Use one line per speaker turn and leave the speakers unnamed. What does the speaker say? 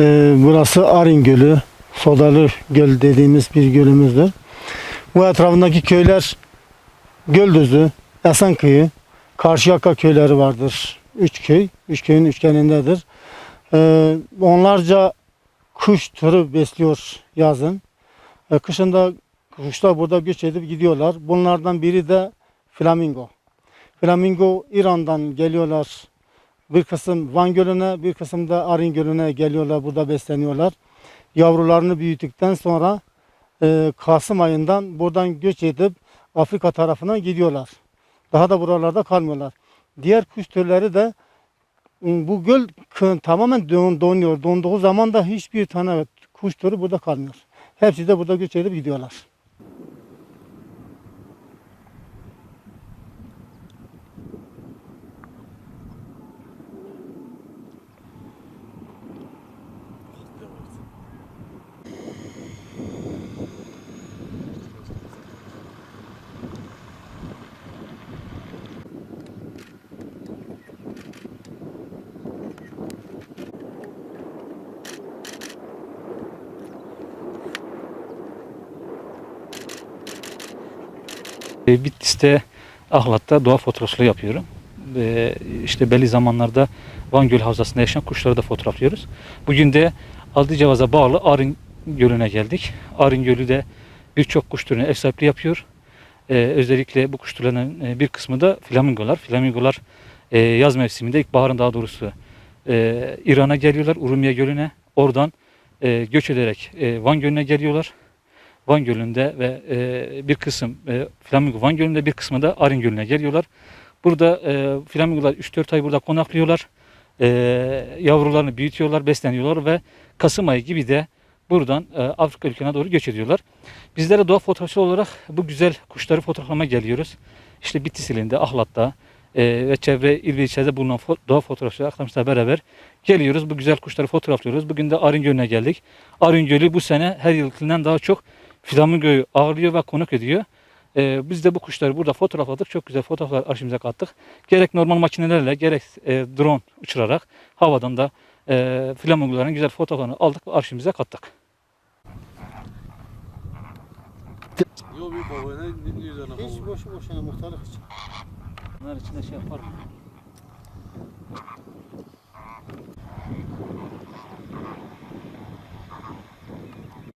Ee, burası Arin Gölü, Sodalı Göl dediğimiz bir gölümüzdür. Bu etrafındaki köyler Göldüzü, Esenkıyı, Karşıyaka köyleri vardır. Üç köy, üç köyün üçgenindedir. Ee, onlarca kuş türü besliyor yazın. Ee, kışın da kuşlar burada göç edip gidiyorlar. Bunlardan biri de flamingo. Flamingo İran'dan geliyorlar. Bir kısım Van Gölü'ne, bir kısım da Arin Gölü'ne geliyorlar. Burada besleniyorlar. Yavrularını büyüttükten sonra e, Kasım ayından buradan göç edip Afrika tarafına gidiyorlar. Daha da buralarda kalmıyorlar. Diğer kuş türleri de bu göl tamamen don- donuyor. Donduğu zaman da hiçbir tane kuş türü burada kalmıyor. Hepsi de burada göç edip gidiyorlar.
E, Bitlis'te Ahlat'ta doğa fotoğrafçılığı yapıyorum. Ve işte belli zamanlarda Van Göl Havzası'nda yaşayan kuşları da fotoğraflıyoruz. Bugün de Aldıcavaz'a bağlı Arın Gölü'ne geldik. Arın Gölü de birçok kuş türüne ev sahipliği yapıyor. E, özellikle bu kuş türlerinin e, bir kısmı da flamingolar. Flamingolar e, yaz mevsiminde, ilkbaharın daha doğrusu e, İran'a geliyorlar, Urumya Gölü'ne. Oradan e, göç ederek e, Van Gölü'ne geliyorlar. Van Gölü'nde ve e, bir kısım e, Flamingo Van Gölü'nde bir kısmı da Arin Gölü'ne geliyorlar. Burada e, flamingolar 3-4 ay burada konaklıyorlar. E, yavrularını büyütüyorlar, besleniyorlar ve Kasım ayı gibi de buradan e, Afrika ülkelerine doğru göç ediyorlar. Bizlere doğa fotoğrafçı olarak bu güzel kuşları fotoğraflamaya geliyoruz. İşte Bitlis ilinde, Ahlat'ta e, ve çevre il ve ilçede bulunan fo- doğa fotoğrafçıları arkadaşlarla beraber geliyoruz. Bu güzel kuşları fotoğraflıyoruz. Bugün de Arın Gölü'ne geldik. Arın Gölü bu sene her yılkinden daha çok flamingoyu ağırlıyor ve konuk ediyor. E, biz de bu kuşları burada fotoğrafladık. Çok güzel fotoğraflar arşivimize kattık. Gerek normal makinelerle gerek e, drone uçurarak havadan da e, flamingoların güzel fotoğraflarını aldık ve arşivimize kattık.
Hiç
boşu boşuna muhtarlık için.
Bunlar içinde şey yapar mı?